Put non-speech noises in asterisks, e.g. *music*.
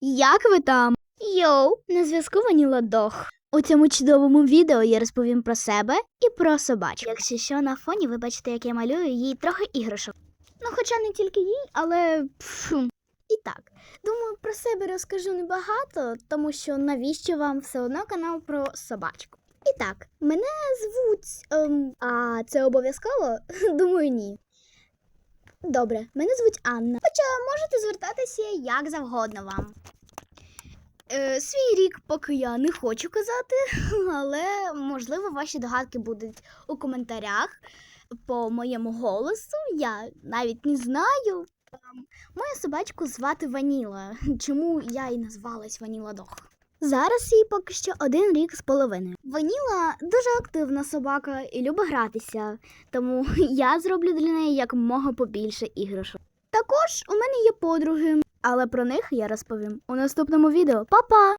Як ви там? Йоу, на зв'язку Ваніла Дох. У цьому чудовому відео я розповім про себе і про собачку. Якщо що на фоні, ви бачите, як я малюю їй трохи іграшок. Ну, хоча не тільки їй, але пфу. І так, думаю, про себе розкажу небагато, тому що навіщо вам все одно канал про собачку. І так, мене звуть. Ем, а це обов'язково? *laughs* Думаю, ні. Добре, мене звуть Анна. Хоча можете звертатися як завгодно вам. Е, свій рік поки я не хочу казати, *laughs* але можливо ваші догадки будуть у коментарях по моєму голосу. Я навіть не знаю. Ем, Мою собачку звати Ваніла. *laughs* Чому я і назвалась Ваніла Дох? Зараз їй поки що один рік з половиною. Ваніла дуже активна собака і любить гратися, тому *laughs* я зроблю для неї якомога побільше іграшок. Також у мене є подруги, але про них я розповім у наступному відео. Па-па!